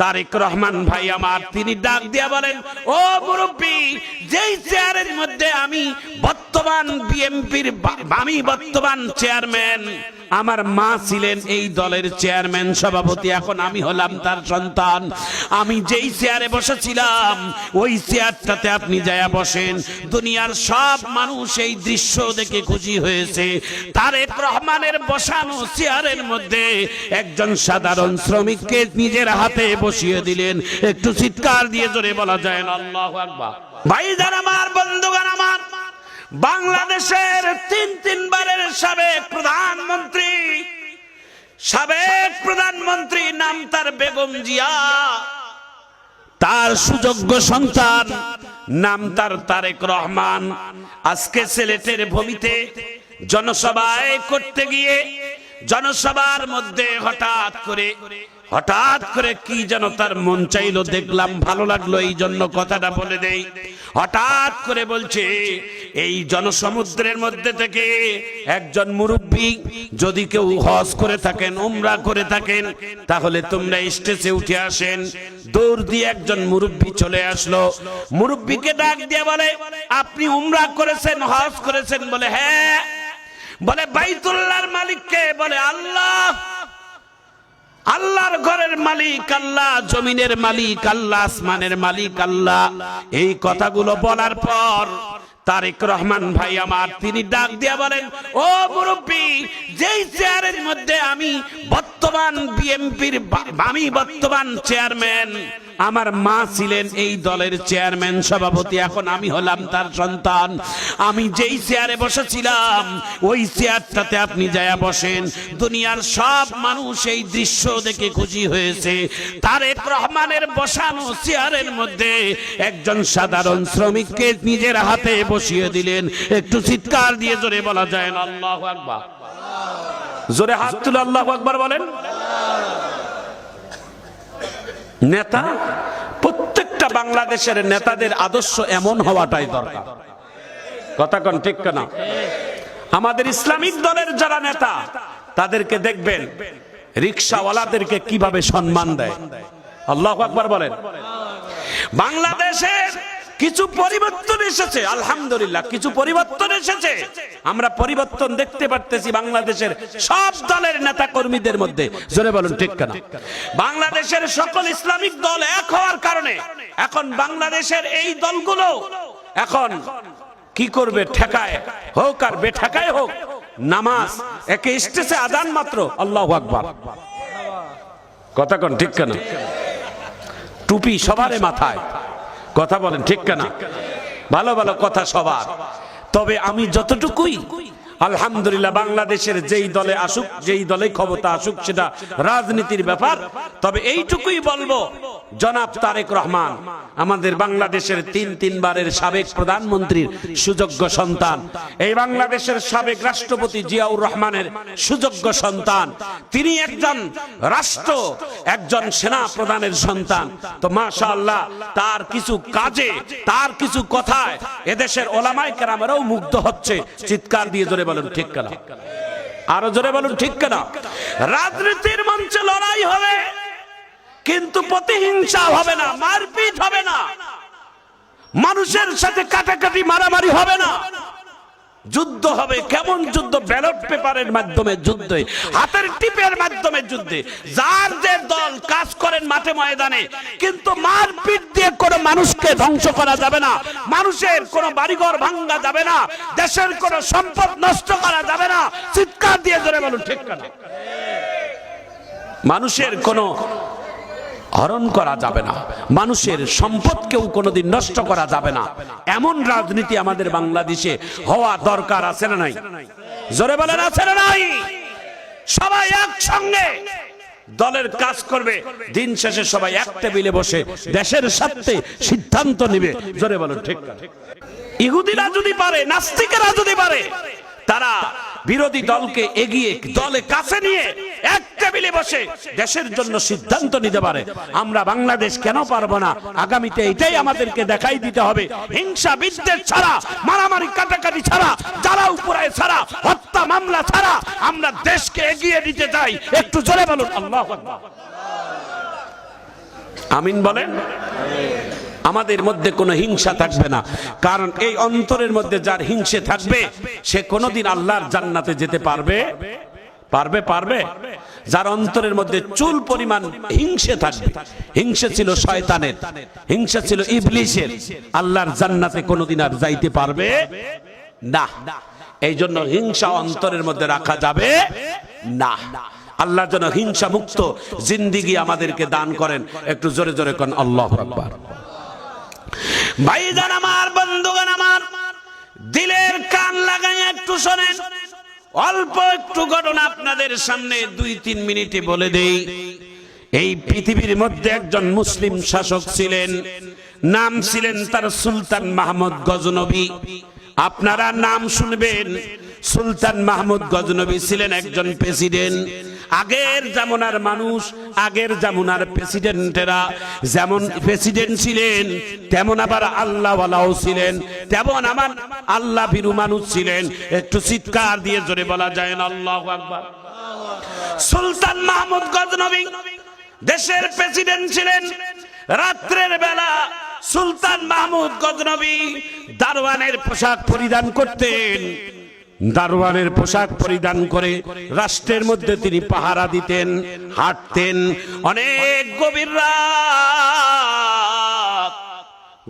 তারেক রহমান ভাই আমার, তিনি ডাক দিয়া বলেন, ও মুরব্বী, যেই চেয়ারের মধ্যে আমি বর্তমান বিএমপির আমি বর্তমান চেয়ারম্যান আমার মা ছিলেন এই দলের চেয়ারম্যান সভাপতি, এখন আমি হলাম তার সন্তান। আমি যেই চেয়ারে বসেছিলাম, ওই চেয়ারটাতে আপনি যায়া বসেন। দুনিয়ার সব মানুষ এই দৃশ্য দেখে খুশি হয়েছে। তারেক রহমানের বসানো চেয়ারের মধ্যে একজন সাধারণ শ্রমিককে নিজের হাতে বসিয়ে দিলেন। একটু চিৎকার দিয়ে জোরে বলা যায় না, আল্লাহ আকবার। ভাইজান আমার বন্ধুগণ বাংলাদেশের তিন তিনবারের সাবেক প্রধানমন্ত্রী। সাবেক প্রধানমন্ত্রী নাম তার বেগম জিয়া। তার সুযোগ্য সন্তান নাম তার তারেক রহমান। আজকে সিলেটের ভূমিতে জনসভায় করতে গিয়ে জনসভার মধ্যে হঠাৎ করে হঠাৎ করে কি যেন তার মন চাইলো, দেখলাম ভালো লাগল, এই জন্য কথাটা বলে দেই। হঠাৎ করে বলছে, এই জনসমুদ্রের মধ্যে থেকে একজন মুরব্বী যদি কেউ হজ করে থাকেন, উমরা করে থাকেন, তাহলে তোমরা স্টেজে উঠে আসেন। দৌড় দিয়ে একজন মুরব্বী চলে আসলো। মুরব্বীকে ডাক দিয়ে বলে, আপনি উমরা করেছেন, হজ করেছেন? বলে হ্যাঁ। বলে, বাইতুল্লাহর মালিককে? বলে, আল্লাহ আল্লাহর ঘরের মালিক আল্লাহ, জমিনের মালিক আল্লাহ, আসমানের মালিক আল্লাহ। এই কথাগুলো বলার পর তারেক রহমান ভাই আমার, তিনি ডাক দিয়া বলেন, ও মুরব্বী, যেই চেয়ারের মধ্যে আমি বর্তমান বিএমপির আমি বর্তমান চেয়ারম্যান আমার মা ছিলেন এই দলের চেয়ারম্যান, সভাপতি। এখন আমি হলাম তার সন্তান। আমি যেই চেয়ারে বসেছিলাম, ওই চেয়ারটাতে আপনি যায়া বসেন। দুনিয়ার সব মানুষ এই দৃশ্য দেখে খুশি হয়েছে। তারেক রহমানের বসানো চেয়ারের মধ্যে একজন সাধারণ শ্রমিককে নিজের হাতে বসিয়ে দিলেন। একটু চিৎকার দিয়ে জোরে বলা যায় না। আল্লাহ আকবার। জোরে হাত তুলে আল্লাহ আকবার বলেন। নেতা? প্রত্যেকটা বাংলাদেশের নেতাদের আদর্শ এমন হওয়াটাই দরকার। কথা কন ঠিক না আমাদের ইসলামিক দলের যারা নেতা, তাদেরকে দেখবেন, রিক্সাওয়ালাদেরকে কীভাবে সম্মান দেয়। আল্লাহ আকবার বলেন। বাংলাদেশের কিছু পরিবর্তন এসেছে, আলহামদুলিল্লাহ, কিছু পরিবর্তন এসেছে। আমরা পরিবর্তন দেখতে পারতেছি বাংলাদেশের সব দলের নেতা কর্মীদের মধ্যে। জোরে বলুন, ঠিক কেনা? বাংলাদেশের সকল ইসলামিক দল এক হওয়ার কারণে এখন বাংলাদেশের এই দলগুলো এখন কি করবে ঠেকায়? হোক আর বেঠেকায় হোক, নামাজ একে স্টেজে আদান মাত্র, আল্লাহ আকবার। কথা কন, ঠিক কেনা? টুপি সবারে মাথায়। কথা বলেন ঠিক কেনা? ভালো ভালো কথা সবার। তবে আমি যতটুকুই আলহামদুলিল্লাহ, বাংলাদেশের যেই দলে আসুক, যেই দলে ক্ষমতা আসুক, সেটা রাজনীতির ব্যাপার। তবে এইটুকুই বলব, জনাব তারেক রহমান, আমাদের বাংলাদেশের তিন তিনবারের সাবেক প্রধানমন্ত্রীর সুযোগ্য সন্তান। এই বাংলাদেশের সাবেক রাষ্ট্রপতি জিয়াউর রহমানের সুযোগ্য সন্তান। তিনি একজন রাষ্ট্র, একজন সেনা প্রধানের সন্তান। তো মাশা আল্লাহ তার কিছু কাজে, তার কিছু কথায় এদেশের ওলামাই কেরামেরাও মুগ্ধ হচ্ছে, চিৎকার দিয়ে জোরে বলুন, ঠিক কেনা? আরও জোরে বলুন, ঠিক কেনা? রাজনীতির মঞ্চে লড়াই হবে, কিন্তু প্রতিহিংসা হবে না, মারপিট হবে না। মানুষের সাথে কাটাকাটি, মারামারি হবে না। যুদ্ধ হবে, কেমন যুদ্ধ? ব্যালট পেপারের মাধ্যমে যুদ্ধ, হাতের টিপের মাধ্যমে যুদ্ধে। যার যে দল কাজ করেন মাঠে ময়দানে, কিন্তু মারপিট দিয়ে কোনো মানুষকে ধ্বংস করা যাবে না, মানুষের কোনো বাড়িঘর ভাঙ্গা যাবে না, দেশের কোনো সম্পদ নষ্ট করা যাবে না। চিৎকার দিয়ে ধরে বলুন, ঠিক না মানুষের কোনো হরণ করা যাবে না। মানুষের সম্পদকেও কোনোদিন নষ্ট করা যাবে না। এমন রাজনীতি আমাদের বাংলাদেশে হওয়া দরকার, আছে না নাই? জোরে বলেন, আছে না নাই? সবাই একসঙ্গে দলের কাজ করবে। দিন শেষে সবাই এক টেবিলে বসে দেশের স্বার্থে সিদ্ধান্ত নেবে। জোরে বলেন, ঠিক। ইহুদিরা যদি পারে, নাস্তিকেরা যদি পারে তারা বিরোধী দলকে এগিয়ে দলে কাছে নিয়ে এক টেবিলে বসে দেশের জন্য সিদ্ধান্ত নিতে পারে। আমরা বাংলাদেশ কেন পারব না? আগামীতে এটাই আমাদেরকে দেখাই দিতে হবে। হিংসা, বিদ্বেষ ছাড়া, মারামারি, কাটাকাটি ছাড়া, যারা উপরে ছাড়া, হত্যা, মামলা ছাড়া আমরা দেশকে এগিয়ে দিতে চাই। একটু জোরে বলুন, আল্লাহ আমিন বলেন? আমাদের মধ্যে কোনো হিংসা থাকবে না। কারণ এই অন্তরের মধ্যে যার হিংসে থাকবে, সে কোনোদিন আল্লাহর জান্নাতে যেতে পারবে? পারবে পারবে? যার অন্তরের মধ্যে চুল পরিমাণ হিংসে থাকবে। হিংসে ছিল শয়তানের, হিংসা ছিল ইবলিশের আল্লাহর জান্নাতে কোনোদিন আর যাইতে পারবে না। এই জন্য হিংসা অন্তরের মধ্যে রাখা যাবে না। আল্লাহ যেন হিংসা মুক্ত জিন্দিগি আমাদেরকে দান করেন। একটু জোরে জোরে করেন আল্লাহ আকবার। ভাইজান আমার, বন্ধুগণ আমার, দিলের কান লাগাই একটু শোনেন। অল্প একটু ঘটনা আপনাদের সামনে দুই তিন মিনিটে বলে দেই। এই পৃথিবীর মধ্যে একজন মুসলিম শাসক ছিলেন। নাম ছিলেন তার সুলতান মাহমুদ গজনবী। আপনারা নাম শুনবেন। সুলতান মাহমুদ গজনবী ছিলেন একজন প্রেসিডেন্ট। আগের জামানার মানুষ, আগের জামানার প্রেসিডেন্টেরা যেমন প্রেসিডেন্ট ছিলেন, তেমন আবার আল্লাহওয়ালাও ছিলেন, তেমন আমার আল্লাহ ভীরু মানুষ ছিলেন। একটু চিৎকার দিয়ে জোরে বলা যায় না, আল্লাহ আকবার। সুলতান মাহমুদ গজনবী দেশের প্রেসিডেন্ট ছিলেন। রাত্রের বেলা সুলতান মাহমুদ গজনবী দারওয়ানের পোশাক পরিধান করতেন। দারোয়ানের পোশাক পরিধান করে রাষ্ট্রের মধ্যে তিনি পাহারা দিতেন, হাঁটতেন। অনেক গভীর রাত।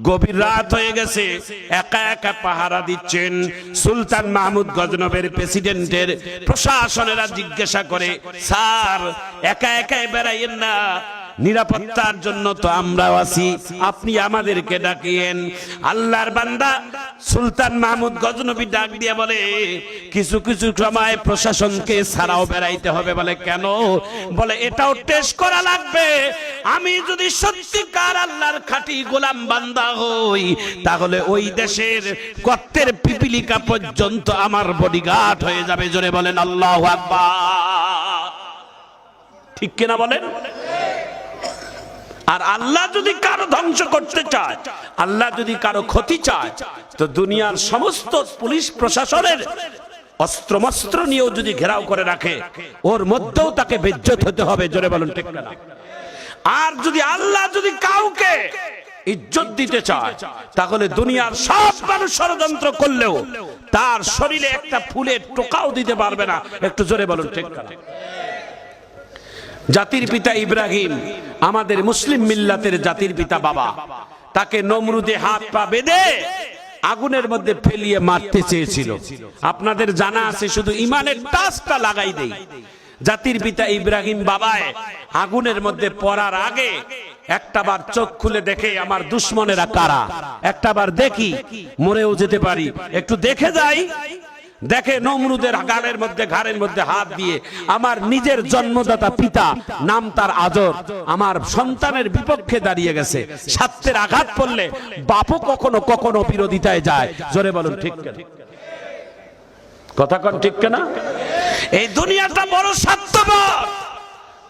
গভীর রাত হয়ে গেছে। একা একা পাহারা দিচ্ছেন। সুলতান মাহমুদ গজনবের প্রেসিডেন্টের প্রশাসনেরা জিজ্ঞাসা করে, স্যার, একা একাই বেড়াইয়েন না। নিরাপত্তার জন্য তো আমরাও আছি। আপনি আমাদেরকে ডাকিয়েন। আল্লাহর বান্দা সুলতান মাহমুদ গজনবী ডাক দিয়ে বলে, কিছু কিছু সময় প্রশাসনকে ছাড়াও বেড়াইতে হবে বলে কেন? বলে, এটাও টেস্ট করা লাগবে। আমি যদি সত্যিকার আল্লাহর খাঁটি গোলাম বান্দা হই, তাহলে ওই দেশের কর্তের পিপিলিকা পর্যন্ত আমার বডিগার্ড হয়ে যাবে। জোরে বলেন, আল্লাহ আকবার। ঠিক কিনা বলেন? আর আল্লাহ যদি কারও ধ্বংস করতে চায়, আল্লাহ যদি কারও ক্ষতি চায়, তো দুনিয়ার সমস্ত পুলিশ প্রশাসনের অস্ত্রমস্ত্র নিয়েও যদি ঘেরাও করে রাখে, ওর মধ্যেও তাকে বেজ্জত হতে হবে, জোরে বলুন, ঠিক না? আর যদি আল্লাহ যদি কাউকে ইজ্জত দিতে চায়, তাহলে দুনিয়ার সব মানুষ ষড়যন্ত্র করলেও তার শরীরে একটা ফুলের টোকাও দিতে পারবে না। একটু জোরে বলুন, ঠিক না? জাতির পিতা ইব্রাহিম, আমাদের মুসলিম মিল্লাতের জাতির পিতা বাবা। তাকে নমরুদে হাত পা বেঁধে আগুনের মধ্যে ফেলিয়ে মারতে চেয়েছিল। আপনাদের জানা আছে, শুধু ইমানের টাচটা লাগাই দেই। জাতির পিতা ইব্রাহিম বাবায় আগুনের মধ্যে পড়ার আগে একটা বার চোখ খুলে দেখে, আমার দুশ্মনেরা কারা? একটা বার দেখি, মরেও যেতে পারি। একটু দেখে যাই। দেখে নমরুদের গালের মধ্যে, ঘাড়ের মধ্যে হাত দিয়ে আমার নিজের জন্মদাতা পিতা, নাম তার আজর, আমার সন্তানের বিপক্ষে দাঁড়িয়ে গেছে। সাত্যের আঘাত পড়লে বাপু কখনো কখনো বিরোধিতায় যায়। জোরে বলুন, ঠিক কথা কন, ঠিক কেনা? এই দুনিয়াটা বড় স্বার্থপর।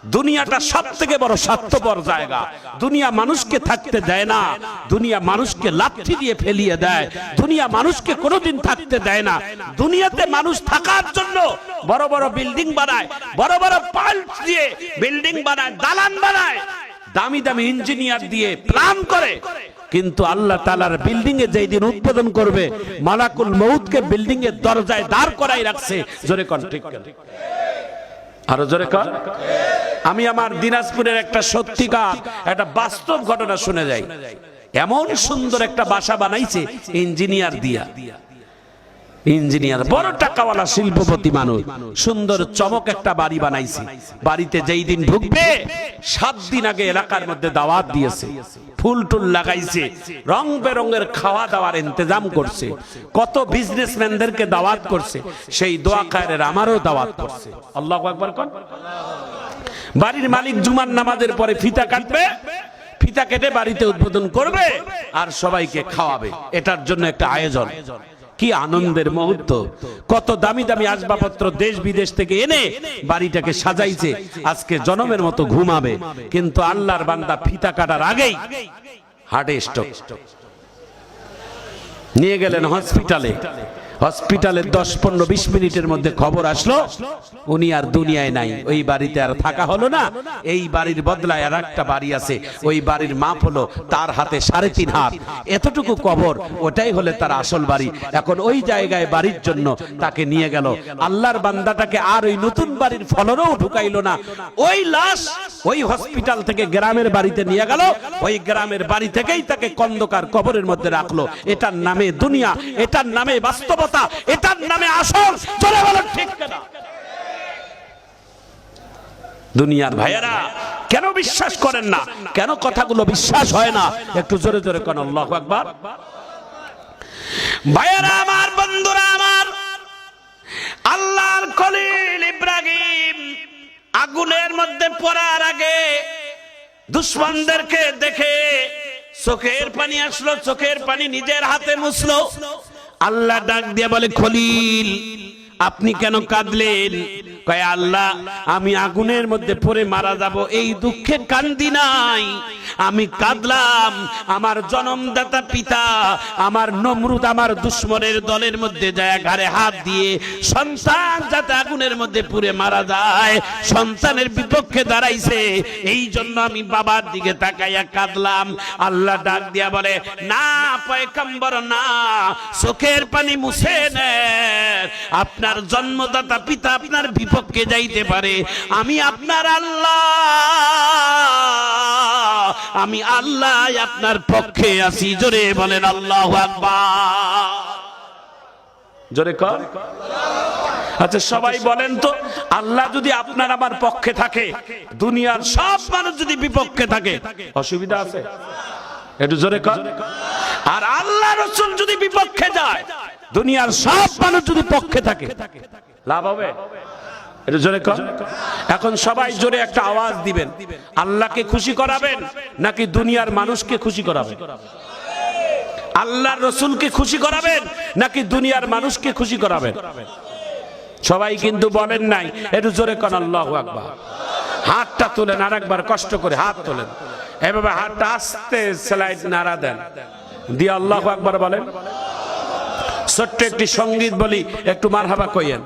দুনিয়াটা সব থেকে বড় স্বার্থপর জায়গা। দুনিয়া মানুষকে থাকতে দেয় না। দুনিয়া মানুষকে লাঠি দিয়ে ফেলিয়ে দেয়। দুনিয়া মানুষকে কোনোদিন থাকতে দেয় না। দুনিয়াতে মানুষ থাকার জন্য বড় বড় বিল্ডিং বানায়, বড় বড় পাল্ট দিয়ে বিল্ডিং বানায়, দালান বানায়, দামি দামি ইঞ্জিনিয়ার দিয়ে প্ল্যান করে। কিন্তু আল্লাহ তালার বিল্ডিং এ যেই দিন উদ্বোধন করবে, মালাকুল মৌতকে বিল্ডিং এর দরজায় দাঁড় করাই রাখছে। জোরে কন, ঠিক? আরও জোরে কর। আমি আমার দিনাজপুরের একটা সত্যিকার, একটা বাস্তব ঘটনা শুনে যাই। এমন সুন্দর একটা বাসা বানাইছে ইঞ্জিনিয়ার দিয়া। ইঞ্জিনিয়ার, বড় টাকাওয়ালা শিল্পপতি মানুষ, সুন্দর চমক একটা বাড়ি বানাইছে। বাড়িতে যেই দিন ঢুকবে, সাত দিন আগে এলাকার মধ্যে দাওয়াত দিয়েছে। ফুল টুল লাগাইছে, রং বেরঙের খাওয়া দাওয়ার ইন্তজাম করছে। কত বিজনেসম্যানদেরকে দাওয়াত করছে, সেই দোয়া খায়ের আমারও দাওয়াত করছে। আল্লাহ একবার কন। বাড়ির মালিক জুমার নামাজের পরে ফিতা কাটবে, ফিতা কেটে বাড়িতে উদ্বোধন করবে আর সবাইকে খাওয়াবে। এটার জন্য একটা আয়োজন। কি আনন্দের মুহূর্ত। কত দামি দামি আসবাবপত্র দেশ বিদেশ থেকে এনে বাড়িটাকে সাজাইছে। আজকে জনমের মতো ঘুমাবে। কিন্তু আল্লাহর বান্দা ফিতা কাটার আগেই হার্টে স্ট্রোক। নিয়ে গেলেন হসপিটালে। হসপিটালের দশ, পনেরো, বিশ মিনিটের মধ্যে খবর আসলো, উনি আর দুনিয়ায় নাই, ওই বাড়িতে আর থাকা হলো না। এই বাড়ির বদলায় আর একটা বাড়ি আছে, ওই বাড়ির মাপ হলো তার হাতে সাড়ে তিন হাত। এতটুকু কবর, ওটাই হলে তার আসল বাড়ি। এখন ওই জায়গায় বাড়ির জন্য তাকে নিয়ে গেল। আল্লাহর বান্দাটাকে আর ওই নতুন বাড়ির ফলনও ঢুকাইলো না। ওই লাশ ওই হসপিটাল থেকে গ্রামের বাড়িতে নিয়ে গেল। ওই গ্রামের বাড়ি থেকেই তাকে কন্দকার কবরের মধ্যে রাখল। এটার নামে দুনিয়া, এটার নামে বাস্তবতা, এটার নামে আসল। চলে বলেন, ঠিক কেনা। দুনিয়ার ভাইয়েরা, কেন বিশ্বাস করেন না? কেন কথাগুলো বিশ্বাস হয় না? একটু জোরে জোরে কোন, আল্লাহ আকবার। ভাইয়েরা আমার, বন্ধুরা আমার, আল্লাহর খলিল ইব্রাহিম আগুনের মধ্যে পড়ার আগে দুশ্মনদেরকে দেখে চোখের পানি আসলো, চোখের পানি নিজের হাতে মুসলো আল্লাহ ডাক দিয়ে বলে, খলিল, আপনি কেন কাঁদলেন? কয়, আল্লাহ, আমি আগুনের মধ্যে পড়ে মারা যাব, এই দুঃখে কান্দি নাই। আমি কাঁদলাম, আমার জনমদাতা পিতা, আমার নমরুদ আমার দুশ্মনের দলের মধ্যে যায়, ঘাড়ে হাত দিয়ে সন্তান যাতে আগুনের মধ্যে পুড়ে মারা যায়, সন্তানের বিপক্ষে দাঁড়াইছে। এই জন্য আমি বাবার দিকে তাকাইয়া কাঁদলাম। আল্লাহ ডাক দিয়া বলে, না পয়কম্বর না, চোখের পানি মুছে নেন আপনার জন্মদাতা পিতা আপনার বিপক্ষে যাইতে পারে। আমি আপনার আল্লাহ। আমি আল্লাহ আপনার পক্ষে আছি। জোরে বলেন আল্লাহ জোরে কর আচ্ছা সবাই বলেন তো, আল্লাহ যদি আপনার আমার পক্ষে থাকে, দুনিয়ার সব মানুষ যদি বিপক্ষে থাকে, অসুবিধা আছে? একটু জোরে কর আর আল্লাহ রসুল যদি বিপক্ষে যায়, দুনিয়ার সব মানুষ যদি পক্ষে থাকে, লাভ হবে? এখন সবাই জোরে একটা আওয়াজ দিবেন। আল্লাহকে খুশি করাবেন নাকি দুনিয়ার মানুষকে খুশি করাবেন? আল্লাহর রসুলকে খুশি করাবেন নাকি দুনিয়ার মানুষকে খুশি করাবেন? সবাই কিন্তু বলেন নাই, একটু জোরে কন, আল্লাহ আকবার। হাতটা তোলেন আর একবার কষ্ট করে হাত তোলেন। এভাবে হাতটা আস্তে স্লাইড নাড়া দেন। দিয়ে আল্লাহ আকবার বলেন, ছোট্ট একটি সংগীত বলি, একটু মারহাবা কইয়েন।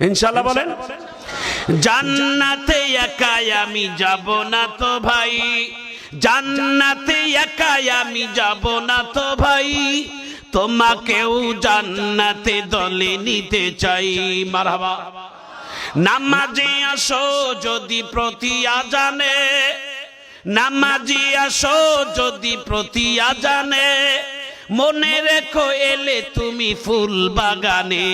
ইনশাল্লাহ বলেন। জান্নাতে একাই আমি যাব না তো ভাই। জান্নাতে একাই আমি যাব না তো ভাই। তোমাকেও জান্নাতে দলে নিতে চাই। মারহাবা। নামাজে আসো যদি প্রতি আজানে নামাজি আসো যদি প্রতি আজানে মনে রেখো এলে তুমি ফুল বাগানে।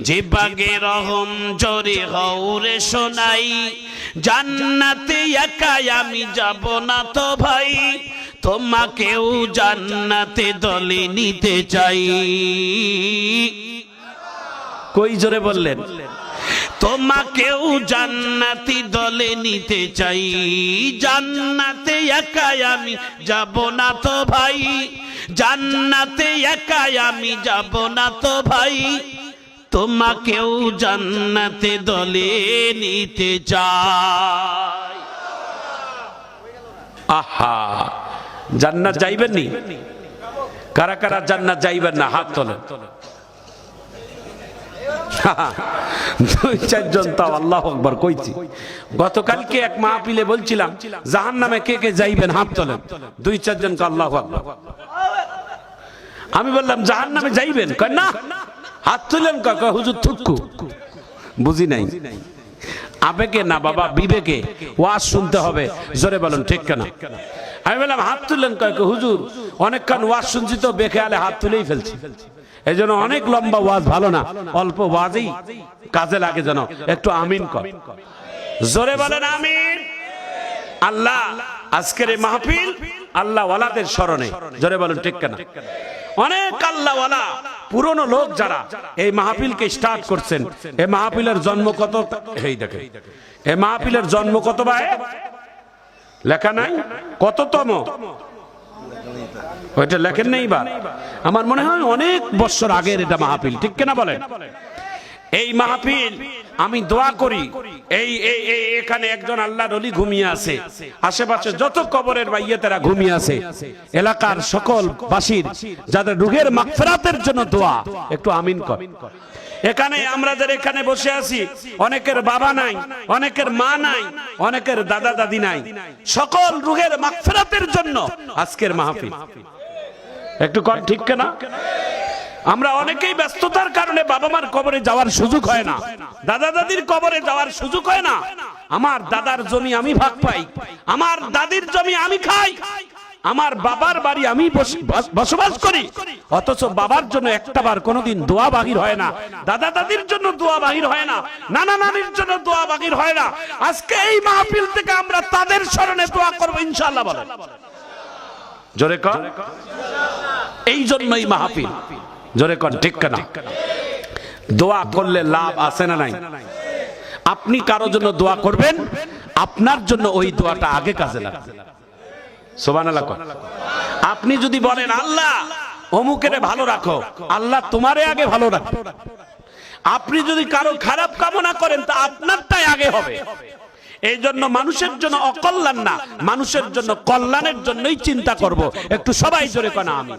যে বাগে রহম জরে হৌরে শোনাই জান্নাতে একাই আমি যাব না তো ভাই। তোমাকেও জান্নাতে দলে নিতে চাই। কই জোরে বললেন? তোমাকেও জান্নাতি দলে নিতে চাই। জান্নাতে একাই আমি যাব না তো ভাই। জান্নাতে একাই আমি যাব না তো ভাই। তোমাকেও জান্নাতে দলে নিতে চাই। আহা, জান্নাত যাইবেন নি? কারা কারা জান্নাত যাইবেন না? হাত তোলেন। দুই চারজন তাও আল্লাহ আকবর কইছি। গতকালকে এক মাহফিলে বলছিলাম জাহান নামে কে কে যাইবেন? হাত তোলেন। দুই চারজন কে আল্লাহ আকবর। আমি বললাম জাহান নামে যাইবেন? কয়, না। হাত তুলেন কাকা হুজুর থুক্কু বুঝি নাই। আবেগে না বাবা বিবেকে ওয়াজ শুনতে হবে। জোরে বলুন, ঠিক কেনা? আমি বললাম, হাত তুললেন কয়েক হুজুর, অনেকক্ষণ ওয়াজ শুনছি তো বেখে আলে হাত তুলেই ফেলছি। এই জন্য অনেক লম্বা ওয়াজ, ভালো না? অল্প ওয়াজেই কাজে লাগে যেন। একটু আমিন কর। জোরে বলেন, আমিন। আল্লাহ, আজকের এই মাহফিল আল্লাহ ওয়ালাদের স্মরণে। জোরে বলেন, ঠিক কেনা? অনেক আল্লাহওয়ালা, পুরনো লোক যারা এই মাহফিলকে স্টার্ট করছেন। এই মাহফিলের জন্ম কত? এই দেখে এই মাহফিলের জন্ম কত ভাই? লেখা নাই? কততম? ওইটা লেখেন নেই বা? আমার মনে হয় অনেক বছর আগের এটা মাহফিল, ঠিক কিনা বলেন? এই মাহফিল আমি দোয়া করি। এই এই এখানে একজন আল্লাহর অলি ঘুমিয়ে আছে। আশেপাশে যত কবরের বাইয়েতেরা ঘুমিয়ে আছে, এলাকার সকল বাসীর, যাদের রুহের মাগফিরাতের জন্য দোয়া, একটু আমিন কর। এখানে আমরা যারা এখানে বসে আছি, অনেকের বাবা নাই, অনেকের মা নাই, অনেকের দাদা দাদি নাই। সকল রুহের মাগফিরাতের জন্য আজকের মাহফিল। একটু কর ঠিক কেনা? আমরা অনেকেই ব্যস্ততার কারণে বাবা মার কবরে যাওয়ার সুযোগ হয় না। দাদা দাদির কবরে যাওয়ার সুযোগ হয় না। আমার দাদার জমি আমি ভাগ পাই। আমার দাদির জমি আমি খাই। আমার বাবার বাড়ি আমি বস- বস- বসবাস করি। অথচ বাবার জন্য একটা বার কোনোদিন দোয়া বাহির হয় না। দাদা দাদির জন্য দোয়া বাহির হয় না। নানা নানির জন্য দোয়া বাহির হয় না। আজকে এই মাহফিল থেকে আমরা তাদের স্মরণে দোয়া করব ইনশাআল্লাহ বলেন। জোরে কর এই জন্যই মাহফিল। জোরে কর ঠিক না দোয়া করলে লাভ আছে না নাই? আপনি কারও জন্য দোয়া করবেন, আপনার জন্য ওই দোয়াটা আগে কাজে লাগবে। আপনি যদি বলেন, আল্লাহ, অমুকের ভালো রাখো, আল্লাহ তোমারে আগে ভালো রাখো। আপনি যদি কারও খারাপ কামনা করেন, তা আপনারটাই আগে হবে। এই জন্য মানুষের জন্য অকল্যাণ না, মানুষের জন্য কল্যাণের জন্যই চিন্তা করব। একটু সবাই জোরে কনা আমি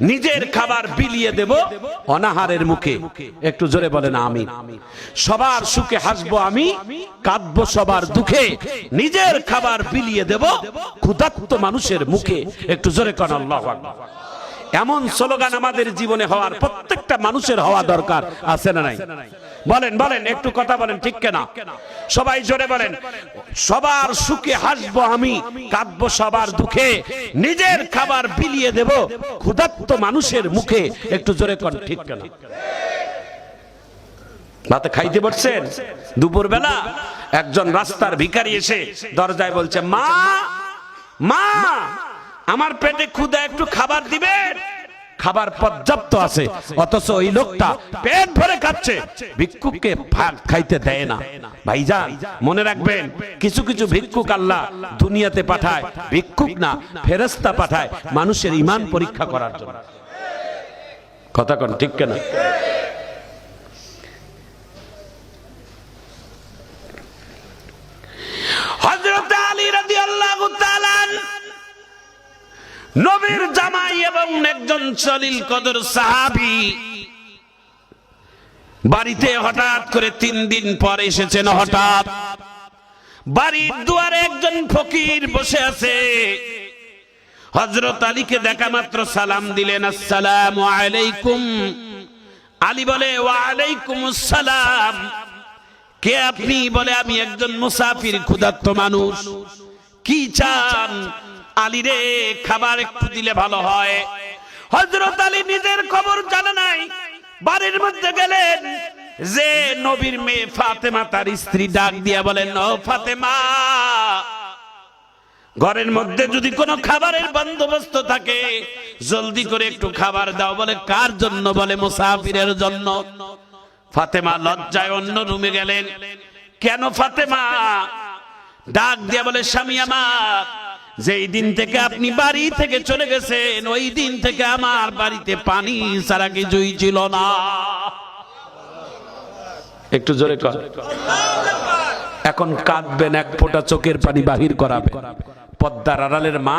নিজের খাবার বিলিয়ে দেব অনাহারের মুখে। একটু জোরে বলেন আমি সবার সুখে হাসবো আমি, কাঁদবো সবার দুঃখে। নিজের খাবার বিলিয়ে দেব ক্ষুধাত্ত মানুষের মুখে। একটু জোরে কন আল্লাহ। এমন স্লোগান আমাদের জীবনে হওয়ার প্রত্যেকটা মানুষের হওয়া দরকার, আছে না নাই? বলেন বলেন, একটু কথা বলেন, ঠিক কেনা? সবাই জোরে বলেন, সবার সুখে হাসবো আমি, কাঁদবো সবার দুঃখে, নিজের খাবার বিলিয়ে দেব ক্ষুধার্ত মানুষের মুখে, একটু জোরে কন, ঠিক কেনা? ভাতে খাইতে পারছেন দুপুর বেলা একজন রাস্তার ভিখারি এসে দরজায় বলছে, মা মা আমার পেটে ক্ষুদা একটু খাবার দিবেন খাবার পর্যাপ্ত আছে। অথচ ওই লোকটা পেট ভরে খাচ্ছে। ভিক্ষুককে ভাত খাইতে দেয় না। ভাইজান, মনে রাখবেন, কিছু কিছু ভিক্ষুক আল্লাহ দুনিয়াতে পাঠায়। ভিক্ষুক না ফেরেস্তা পাঠায় মানুষের ইমান পরীক্ষা করার জন্য। কথা কন, ঠিক কেনা? হযরত আলী রাদিয়াল্লাহু তাআলা নবীর জামাই এবং একজন সলিল কদর সাহাবী। বাড়িতে হঠাৎ করে তিন দিন পর এসেছেন হঠাৎ। বাড়ির দুয়ারে একজন ফকির বসে আছে। হযরত আলীকে দেখা মাত্র সালাম দিলেন, আসসালামু আলাইকুম। আলী বলে ওয়ালাইকুম আলাইকুমুস সালাম কে আপনি? বলে, আমি একজন মুসাফির, ক্ষুধার্ত মানুষ। কি চান? আলী রে খাবার একটু দিলে ভালো হয়। হজরত আলী নিজের খবর জানে নাই, বাড়ির মধ্যে গেলেন। যে নবীর মেয়ে ফাতেমা, তার স্ত্রী ডাক দিয়া বলেন, ও ফাতেমা, ঘরের মধ্যে যদি কোনো খাবারের বন্দোবস্ত থাকে, জলদি করে একটু খাবার দাও। বলে, কার জন্য? বলে, মুসাফিরের জন্য। ফাতেমা লজ্জায় অন্য রুমে গেলেন। কেন ফাতেমা? ডাক দিয়া বলে, স্বামী আমার যেই দিন থেকে আপনি বাড়ি থেকে চলে গেছেন, ওই দিন থেকে আমার বাড়িতে পানি ছাড়া কিছুই ছিল না। একটু জোরে এখন কাঁদবেন, এক ফোঁটা চোখের পানি বাহির করাবে। পদ্মার আড়ালের মা,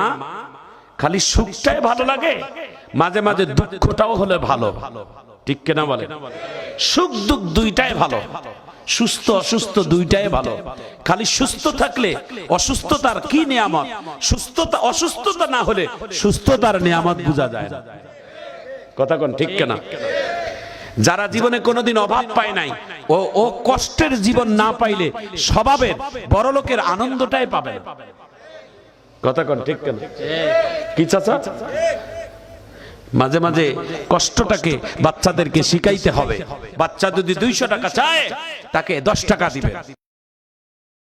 খালি সুখটাই ভালো লাগে, মাঝে মাঝে দুঃখটাও হলে ভালো। ঠিক কেনা বলে? সুখ দুঃখ দুইটাই ভালো। সুস্থ অসুস্থ দুইটাই ভালো। খালি সুস্থ থাকলে অসুস্থতার কি নিয়ামত? সুস্থতা অসুস্থতা না হলে সুস্থতার নিয়ামত বোঝা যায় না। কথা কোন ঠিক কেনা? যারা জীবনে কোনোদিন অভাব পায় নাই, ও ও কষ্টের জীবন না পাইলে স্বভাবের বড় লোকের আনন্দটাই পাবে কথা কোন ঠিক কেন? কি চাচা? মাঝে মাঝে কষ্টটাকে বাচ্চাদেরকে শিখাইতে হবে। বাচ্চা যদি দুইশো টাকা চায়, তাকে দশ টাকা দিবে।